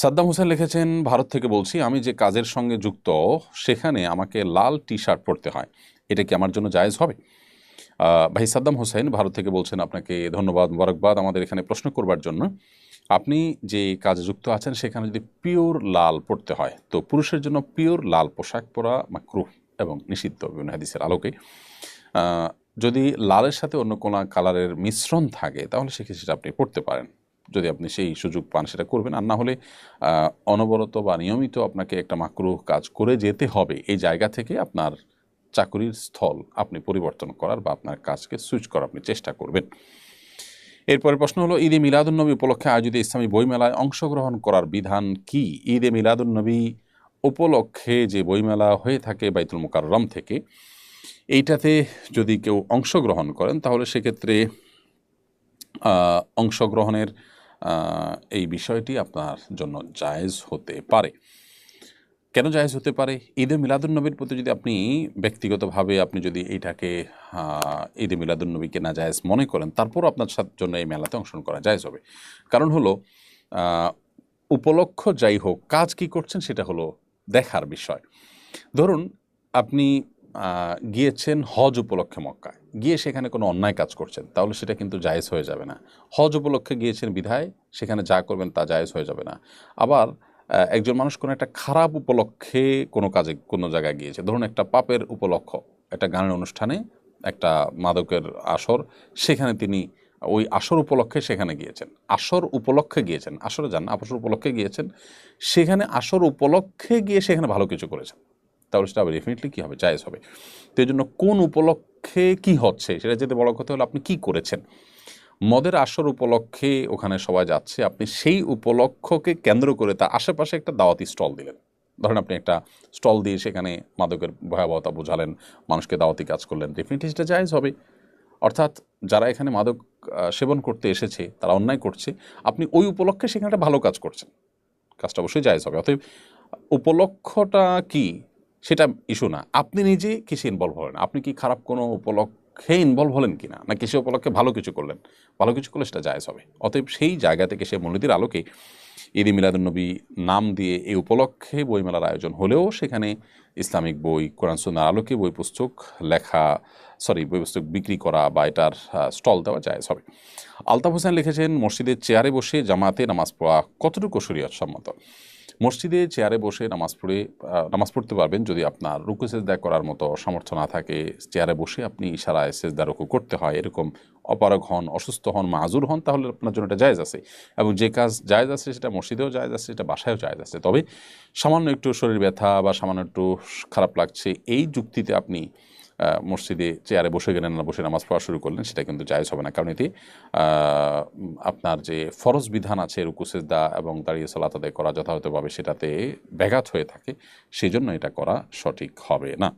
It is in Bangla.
সাদ্দাম হোসেন লিখেছেন, ভারত থেকে বলছি, আমি যে কাজের সঙ্গে যুক্ত, সেখানে আমাকে লাল টি শার্ট পরতে হয়। এটা কি আমার জন্য জায়েজ হবে? ভাই সাদ্দাম হোসেন, ভারত থেকে বলছেন আপনাকে ধন্যবাদ, মোবারকবাদ, আমাদের এখানে প্রশ্ন করবার জন্য। আপনি যে কাজে যুক্ত আছেন, সেখানে যদি পিওর লাল পড়তে হয়, তো পুরুষের জন্য পিওর লাল পোশাক পরা মাকরুহ এবং নিষিদ্ধ বিভিন্ন হাদিসের আলোকে। যদি লালের সাথে অন্য কোনো কালারের মিশ্রণ থাকে, তাহলে সেক্ষেত্রে সেটা আপনি পড়তে পারেন। যদি আপনি সেই সুযোগ পান, সেটা করবেন। আর না হলে অনবরত বা নিয়মিত আপনাকে একটা মাকরুহ কাজ করে যেতে হবে। এই জায়গা থেকে আপনার চাকরির স্থল আপনি পরিবর্তন করার বা আপনার কাজকে সুইচ করার আপনি চেষ্টা করবেন। এরপরে প্রশ্ন হলো, ঈদে মিলাদুন্নবী উপলক্ষে আয়োজিত ইসলামী বইমেলায় অংশগ্রহণ করার বিধান কি? ঈদে মিলাদুন্নবী উপলক্ষে যে বইমেলা হয়ে থাকে বাইতুল মুকাররম থেকে, এইটাতে যদি কেউ অংশগ্রহণ করেন, তাহলে সেক্ষেত্রে অংশগ্রহণের এই বিষয়টি আপনার জন্য জায়েজ হতে পারে। কেন জায়েজ হতে পারে? ঈদে মিলাদুন্নবীর প্রতি যদি আপনি ব্যক্তিগতভাবে আপনি যদি এইটাকে ঈদে মিলাদুন্নবীকে না জায়েজ মনে করেন, তারপরও আপনার জন্য এই মেলাতে অংশগ্রহণ করা জায়েজ হবে। কারণ হলো উপলক্ষ যাই হোক, কাজ কি করছেন সেটা হলো দেখার বিষয়। ধরুন, আপনি গিয়েছেন হজ উপলক্ষে মক্কায়। গিয়ে সেখানে কোনো অন্যায় কাজ করছেন, তাহলে সেটা কিন্তু জায়েজ হয়ে যাবে না। হজ উপলক্ষে গিয়েছেন বিধায়, সেখানে যা করবেন তা জায়েজ হয়ে যাবে না। আবার একজন মানুষ কোনো একটা খারাপ উপলক্ষে কোনো কাজে কোনো জায়গায় গিয়েছে। ধরুন একটা পাপের উপলক্ষ, একটা গানের অনুষ্ঠানে একটা মাদকের আসর, সেখানে তিনি ওই আসর উপলক্ষে সেখানে গিয়েছেন। আসর উপলক্ষে গিয়েছেন, আসরে যান আসর উপলক্ষে গিয়েছেন, সেখানে আসর উপলক্ষে গিয়ে সেখানে ভালো কিছু করেছেন। তাহলে সেটা ডেফিনেটলি কী হবে? জায়েজ হবে। তো এই জন্য কোন উপলক্ষে কি হচ্ছে? সেটা যেতে বড় কথা হলো আপনি কি করেছেন? মদের আসর উপলক্ষে ওখানে সবাই যাচ্ছে, আপনি সেই উপলক্ষকে কেন্দ্র করে তার আশেপাশে একটা দাওয়াতি স্টল দিলেন। ধরেন আপনি একটা স্টল দিয়ে সেখানে মাদকের ভয়াবহতা বোঝালেন, মানুষকে দাওয়াতি কাজ করলেন ডেফিনেটলি সেটা জায়েজ হবে। অর্থাৎ যারা এখানে মাদক সেবন করতে এসেছে, তারা অন্যায় করছে, আপনি ওই উপলক্ষে সেখানে একটা ভালো কাজ করছেন। কাজটা অবশ্যই জায়েজ হবে। অতএব উপলক্ষটা কি? সেটা ইস্যু না। আপনি নিজে কিসে ইনভলভ হলেন আপনি কি খারাপ কোনো উপলক্ষে ইনভলভ হলেন কি না না কিসে উপলক্ষে ভালো কিছু করলেন? ভালো কিছু করলে সেটা জায়েজ হবে। অতএব সেই জায়গা থেকে সে মূলনীতির আলোকে ঈদ মিলাদুন্নবী নাম দিয়ে এই উপলক্ষে বইমেলার আয়োজন হলেও সেখানে ইসলামিক বই, কোরআন, সুন্নার আলোকে বই পুস্তক লেখা সরি বই পুস্তক বিক্রি করা বা এটার স্টল দেওয়া জায়েজ হবে। আলতাফ হোসেন লিখেছেন, মসজিদের চেয়ারে বসে জামাতে নামাজ পড়া কতটুকু শরীয়ত সম্মত? মসজিদে চেয়ারে বসে নামাজ পড়ে নামাজ পড়তে পারবেন যদি আপনার রুকু সেজদা করার মতো সামর্থ্য না থাকে। চেয়ারে বসে আপনি ইশারায় সেজদা রুকু করতে হয়। এরকম অপারগ হন, অসুস্থ হন, মাজুর হন, তাহলে আপনার জন্য এটা জায়জ আছে। এবং যে কাজ জায়েজ আছে সেটা মসজিদেও জায়জ আছে, সেটা বাসায়ও জায়েজ আছে। তবে সামান্য একটু শরীর ব্যথা বা সামান্য একটু খারাপ লাগছে, এই যুক্তিতে আপনি মসজিদে চেয়ারে বসে গেলেন না, বসে নামাজ পড়া শুরু করলেন, সেটা কিন্তু জায়জ হবে না। কারণ এটি আপনার যে ফরজ বিধান আছে রুকুসেদা এবং দাঁড়িয়ে সলাত আদায় করা যথাযথভাবে সেটাতে ব্যাঘাত হয়ে থাকে সেই জন্য এটা করা সঠিক হবে না।